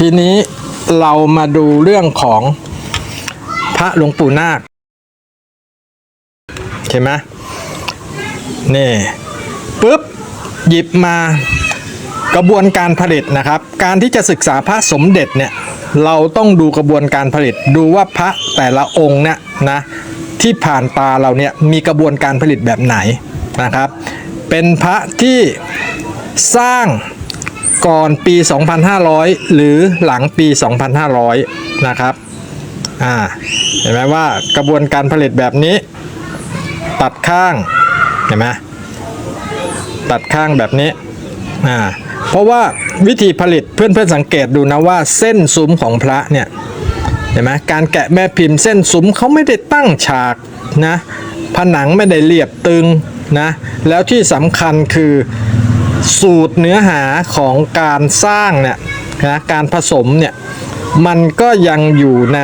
ทีนี้เรามาดูเรื่องของพระหลวงปู่นาคเห็นไหมนี่ปุ๊บหยิบมากระบวนการผลิตนะครับ การที่จะศึกษาพระสมเด็จเนี่ยเราต้องดูกระบวนการผลิตดูว่าพระแต่ละองค์เนี่ยนะที่ผ่านตาเราเนี่ยมีกระบวนการผลิตแบบไหนนะครับ เป็นพระที่สร้าง ก่อนปี 2500 หรือหลังปี 2500 นะครับอ่าเห็นไหมว่ากระบวนการผลิตแบบนี้ ตัดข้างเห็นไหมตัดข้างแบบนี้อ่าเพราะว่าวิธีผลิตเพื่อนๆสังเกตดูนะว่าเส้นซุ้มของพระเนี่ยเห็นไหมการแกะแม่พิมพ์เส้นซุ้มเขาไม่ได้ตั้งฉากนะผนังไม่ได้เรียบตึงนะแล้วที่สำคัญคือ สูตรเนื้อหาของการสร้างเนี่ยนะการผสมเนี่ยมันก็ยังอยู่ใน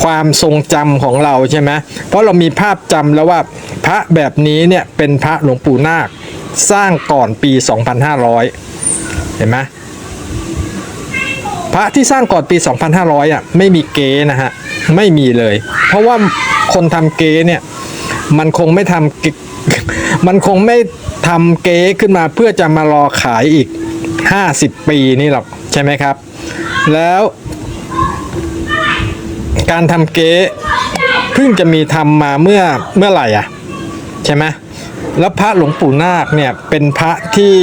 ความทรงจำของเราใช่ไหมเพราะเรามีภาพจำแล้วว่าพระแบบนี้เนี่ยเป็นพระหลวงปู่นาคสร้างก่อนปี 2500 เห็นไหมพระที่สร้างก่อนปี 2500อะไม่มีเก๊นะฮะ ไม่มีเลย เพราะว่าคนทำเก๊เนี่ยมันคงไม่ทำ มันคงไม่ทำเก๊ขึ้นมาเพื่อจะมารอขายอีก 50 ปีนี่หรอกใช่ไหมครับ แล้วการทำเก๊เพิ่งจะมีทำมาเมื่อเมื่อไหร่อะ ใช่ไหมแล้วพระหลวงปู่นาคเนี่ยเป็นพระที่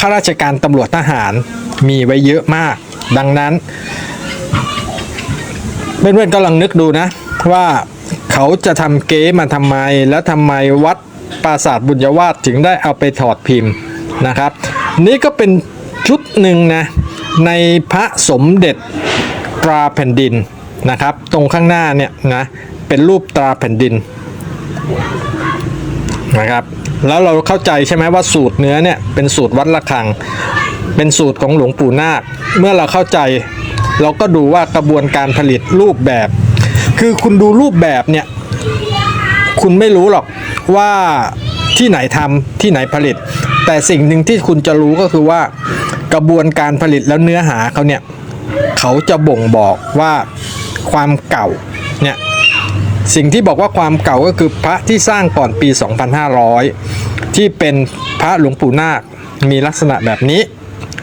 ข้าราชการตำรวจทหารมีไว้เยอะมาก ดังนั้นเพื่อนๆกำลังนึกดูนะ ว่าเขาจะทำเก๊มาทำไมแล้วทำไมวัด ปราสาทบุญยวาสถึงได้เอาไปถอดพิมพ์นะครับ นี่ก็เป็นชุดหนึ่งนะในพระสมเด็จตราแผ่นดินนะครับ ตรงข้างหน้าเนี่ยนะเป็นรูปตราแผ่นดินนะครับ แล้วเราเข้าใจใช่ไหมว่าสูตรเนื้อเนี่ยเป็นสูตรวัดระฆัง เป็นสูตรของหลวงปู่นาค เมื่อเราเข้าใจ เราก็ดูว่ากระบวนการผลิตรูปแบบ คือคุณดูรูปแบบเนี่ย คุณไม่รู้หรอก ว่าที่ไหนทำที่ไหนผลิต แต่สิ่งหนึ่งที่คุณจะรู้ก็คือว่ากระบวนการผลิตแล้วเนื้อหาเขาเนี่ยเขาจะบ่งบอกว่าความเก่าเนี่ยสิ่งที่บอกว่าความเก่าก็คือพระที่สร้างก่อนปี 2500 ที่เป็นพระหลวงปู่นาคมีลักษณะแบบนี้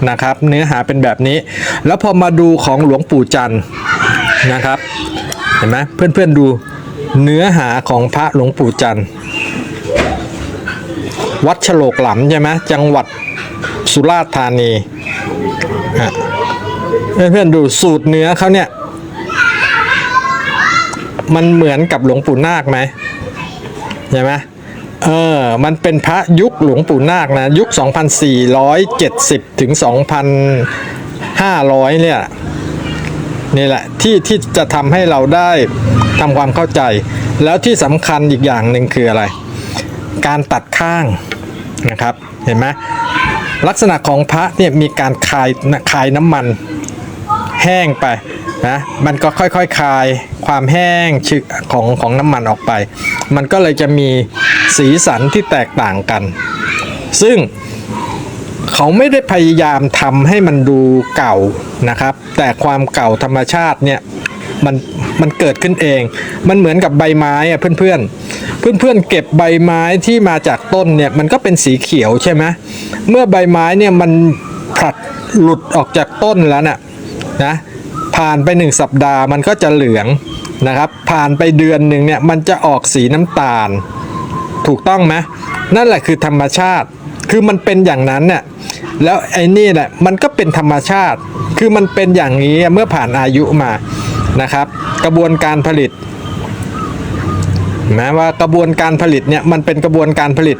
นะครับ เนื้อหาเป็นแบบนี้ แล้วพอมาดูของหลวงปู่จันทร์นะครับ เห็นไหมเพื่อนๆดูเนื้อหาของพระหลวงปู่จันทร์ วัดฉลกหลำใช่ไหมจังหวัดสุราษฎร์ธานีเพื่อนๆดูสูตรเนื้อเขาเนี่ย มันเหมือนกับหลวงปู่นาคไหมใช่ไหมเออ มันเป็นพระยุคหลวงปู่นาคนะ ยุค 2470 ถึง 2,500 เนี่ยนี่แหละที่ที่จะทำให้เราได้ทำความเข้าใจ แล้วที่สำคัญอีกอย่างหนึ่งคืออะไร การตัดข้างนะครับเห็นไหมลักษณะของพระเนี่ยมีการคายคายน้ำมันแห้งไปนะมันก็ค่อยๆคคายความแห้งชึของของน้ำมันออกไป มันก็เลยจะมีสีสันที่แตกต่างกัน ซึ่งเขาไม่ได้พยายามทำให้มันดูเก่านะครับ แต่ความเก่าธรรมชาติเนี่ยมันมันเกิดขึ้นเอง มันเหมือนกับใบไม้อะเพื่อนๆ เพื่อนๆเก็บใบไม้ที่มาจากต้นเนี่ยมันก็เป็นสีเขียวใช่ไหมเมื่อใบไม้เนี่ยมันผลัดหลุดออกจากต้นแล้วน่ะนะผ่านไปหนึ่งสัปดาห์มันก็จะเหลืองนะครับ ผ่านไปเดือนหนึ่งเนี่ยมันจะออกสีน้ำตาล ถูกต้องไหมนั่นแหละคือธรรมชาติ คือมันเป็นอย่างนั้นเนี่ยแล้วไอ้นี่แหละมันก็เป็นธรรมชาติ คือมันเป็นอย่างนี้เมื่อผ่านอายุมานะครับ กระบวนการผลิต แม้ว่ากระบวนการผลิตเนี่ยมันเป็นกระบวนการผลิต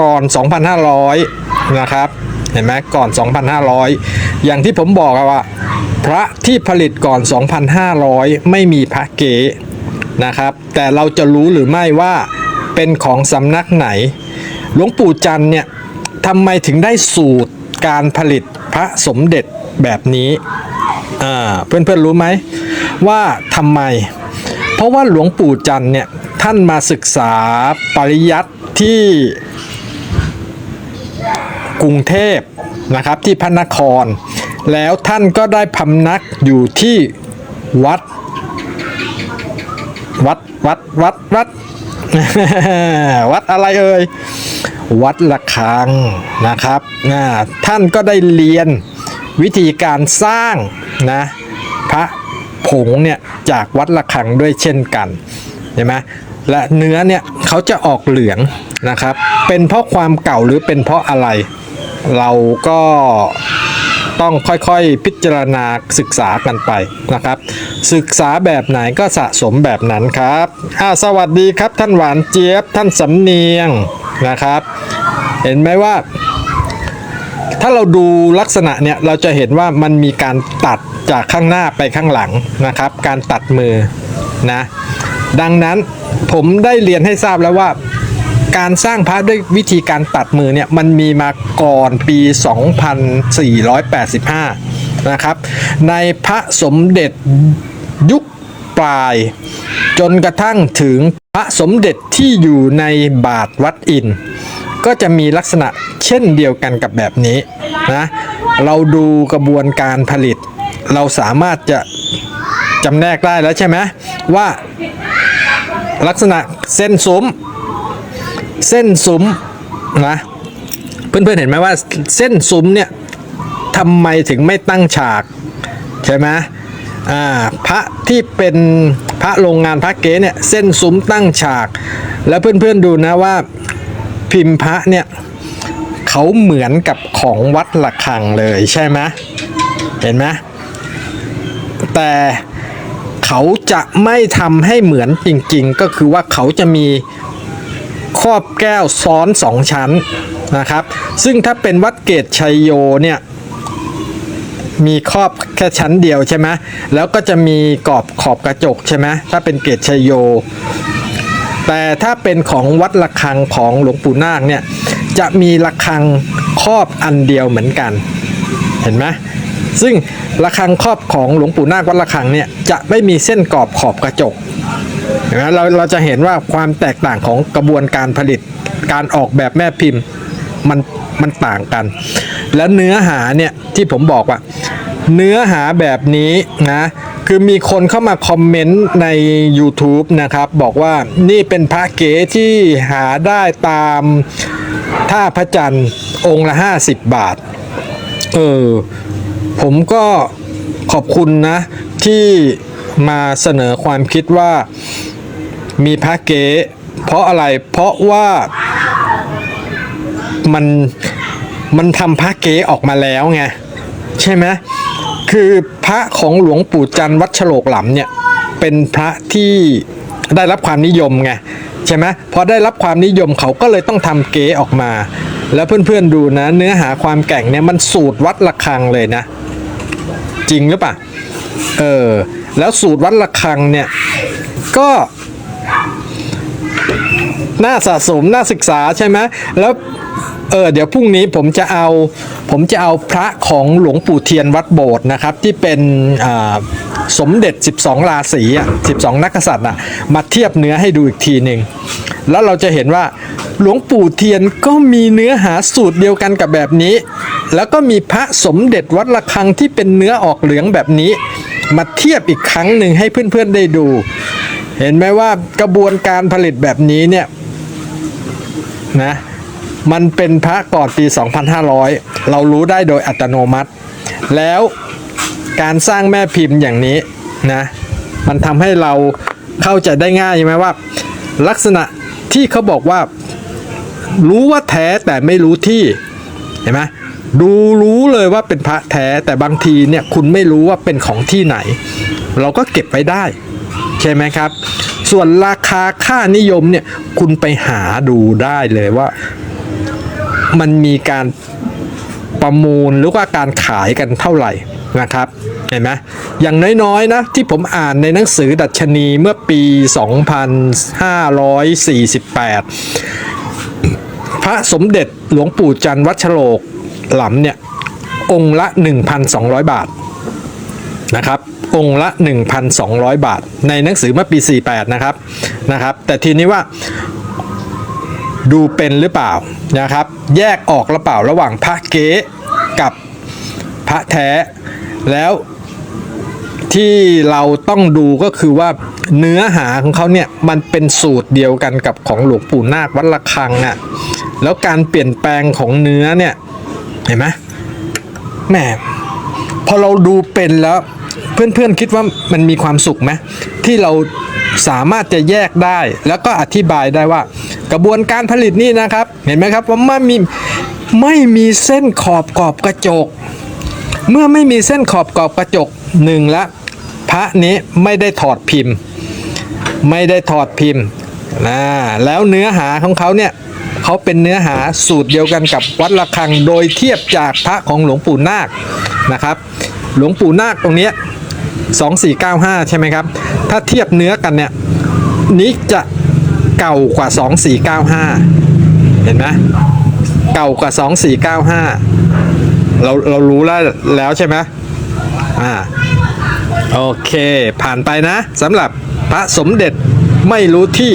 ก่อน 2,500 นะครับ เห็นไหมก่อน 2,500 อย่างที่ผมบอกว่า พระที่ผลิตก่อน 2,500 ไม่มีพระเก๋นะครับ แต่เราจะรู้หรือไม่ว่าเป็นของสำนักไหน หลวงปู่จันเนี่ยทำไมถึงได้สูตรการผลิตพระสมเด็จแบบนี้อ่าเพื่อนๆรู้ไหมว่าทำไม เพราะว่าหลวงปู่จันเนี่ยท่านมาศึกษาปริยัติที่กรุงเทพนะครับที่พระนคร แล้วท่านก็ได้พำนักอยู่ที่วัด วัดวัดวัดวัดวัดอะไรเอ่ยวัดละคังนะครับอ่าท่านก็ได้เรียนวิธีการสร้างนะพระ ผงเนี่ยจากวัดละคังด้วยเช่นกันเห็นไหมและเนื้อเนี่ยเขาจะออกเหลืองนะครับ เป็นเพราะความเก่าหรือเป็นเพราะอะไร เราก็ต้องค่อยๆพิจารณาศึกษากันไปนะครับ ศึกษาแบบไหนก็สะสมแบบนั้นครับอ่าสวัสดีครับท่านหวานเจี๊ยบท่านสำเนียงนะครับ เห็นไหมว่า ถ้าเราดูลักษณะเนี่ยเราจะเห็นว่ามันมีการตัดจากข้างหน้าไปข้างหลังนะครับ การตัดมือนะดังนั้นผมได้เรียนให้ทราบแล้วว่า การสร้างพระด้วยวิธีการตัดมือเนี่ยมันมีมาก่อนปี 2485 นะครับ ในพระสมเด็จยุค ปลาย จนกระทั่งถึงพระสมเด็จที่อยู่ในบาทวัดอิน ก็จะมีลักษณะเช่นเดียวกันกับแบบนี้นะเราดูกระบวนการผลิต เราสามารถจะจำแนกได้แล้วใช่ไหมว่าลักษณะเส้นซุ้ม เส้นซุ้มนะเพื่อนๆเห็นไหมว่าเส้นซุ้มเนี่ยทำไมถึงไม่ตั้งฉาก ใช่ไหม อ่าพระที่เป็นพระโรงงานพระเก๊เนี่ยเส้นซุ้มตั้งฉาก แล้วเพื่อนๆดูนะว่าพิมพ์พระเนี่ยเขาเหมือนกับของวัดละคังเลยใช่ไหมเห็นไหมแต่เขาจะไม่ทำให้เหมือนจริงๆ ก็คือว่าเขาจะมีครอบแก้วซ้อนสองชั้นนะครับ ซึ่งถ้าเป็นวัดเกตชัยโยเนี่ย มีครอบแค่ชั้นเดียวใช่ไหมแล้วก็จะมีกรอบขอบกระจกใช่ไหมถ้าเป็นเกตชยโย แต่ถ้าเป็นของวัดระฆังของหลวงปู่นาคเนี่ยจะมีระฆังครอบอันเดียวเหมือนกัน เห็นไหมซึ่งระฆังครอบของหลวงปู่นาควัดระฆังเนี่ยจะไม่มีเส้นกรอบขอบกระจกเห็นไหมเราเราจะเห็นว่าความแตกต่างของกระบวนการผลิตการออกแบบแม่พิมพ์มัน มันต่างกัน แล้วเนื้อหาเนี่ยที่ผมบอกว่า เนื้อหาแบบนี้นะคือมีคนเข้ามาคอมเมนต์ใน YouTube นะครับ บอกว่านี่เป็นพระเก๋ที่หาได้ตามท่าพระจันทร์องค์ละ 50 บาท เออ ผมก็ขอบคุณนะ ที่มาเสนอความคิดว่ามีพระเก๋เพราะอะไรเพราะว่า มันมันทำพระเก๋ออกมาแล้วไงใช่ไหมคือพระของหลวงปู่จันทร์วัดฉโลกหลำเนี่ยเป็นพระที่ได้รับความนิยมไงใช่ไหมพอได้รับความนิยมเขาก็เลยต้องทำเก๋ออกมา แล้วเพื่อนๆดูนะ เนื้อหาความแก่งเนี่ยมันสูตรวัดระฆังเลยนะ จริงหรือเปล่าเออแล้วสูตรวัดระฆังเนี่ยก็ น่าสะสมน่าศึกษาใช่ไหมแล้วเออเดี๋ยวพรุ่งนี้ผมจะเอาผมจะเอาพระของหลวงปู่เทียนวัดโบสถ์นะครับ ที่เป็นสมเด็จ 12 ราศีอะ12 นักกษัตริย์อะมาเทียบเนื้อให้ดูอีกทีหนึ่งแล้วเราจะเห็นว่าหลวงปู่เทียนก็มีเนื้อหาสูตรเดียวกันกับแบบนี้ แล้วก็มีพระสมเด็จวัดระฆังที่เป็นเนื้อออกเหลืองแบบนี้ มาเทียบอีกครั้งหนึ่งให้เพื่อนๆได้ดู เห็นไหมว่ากระบวนการผลิตแบบนี้เนี่ย นะ มันเป็นพระก่อนปี 2500 เรารู้ได้โดยอัตโนมัติ แล้วการสร้างแม่พิมพ์อย่างนี้นะ มันทำให้เราเข้าใจได้ง่ายใช่ไหมว่า ลักษณะที่เขาบอกว่า รู้ว่าแท้แต่ไม่รู้ที่เห็นไหมดูรู้เลยว่าเป็นพระแท้แต่บางทีเนี่ยคุณไม่รู้ว่าเป็นของที่ไหน เราก็เก็บไว้ได้ ใช่ไหมครับ ส่วนราคาค่านิยมเนี่ยคุณไปหาดูได้เลยว่า มันมีการประมูลหรือว่าการขายกันเท่าไหร่นะครับ เห็นไหมอย่างน้อยๆนะที่ผมอ่านในหนังสือดัชนีเมื่อปี 2548 พระสมเด็จหลวงปู่จันทร์วัดโลกหลำเนี่ย องค์ละ 1,200 บาทนะครับ องค์ละ 1,200 บาท ในหนังสือเมื่อปี 48 นะครับนะครับ แต่ทีนี้ว่าดูเป็นหรือเปล่านะครับ แยกออกหรือเปล่าระหว่างพระเก๊กับพระแท้แล้วที่เราต้องดูก็คือว่าเนื้อหาของเขาเนี่ยมันเป็นสูตรเดียวกันกับของหลวงปู่นาควัดระฆังอะแล้วการเปลี่ยนแปลงของเนื้อเนี่ยเห็นไหมแหมพอเราดูเป็นแล้ว เพื่อนๆคิดว่ามันมีความสุขไหมที่เราสามารถจะแยกได้ แล้วก็อธิบายได้ว่า กระบวนการผลิตนี่นะครับ เห็นไหมครับว่าไม่มีไม่มีเส้นขอบกรอบกระจก เมื่อไม่มีเส้นขอบกรอบกระจกหนึ่งละพระนี้ไม่ได้ถอดพิมพ์ ไม่ได้ถอดพิมพ์นะแล้วเนื้อหาของเขาเนี่ยเขาเป็นเนื้อหาสูตรเดียวกันกับวัดระฆังโดยเทียบจากพระของหลวงปู่นาคนะครับ หลวงปู่นาคตรงนี้ย2495ใช่ไหมครับ ถ้าเทียบเนื้อกันเนี่ยนี้จะเก่ากว่า2495เห็นไหมเก่ากว่า2495เราเรารู้แล้วแล้วใช่ไหมอ่าโอเค ผ่านไปนะสำหรับพระสมเด็จไม่รู้ที่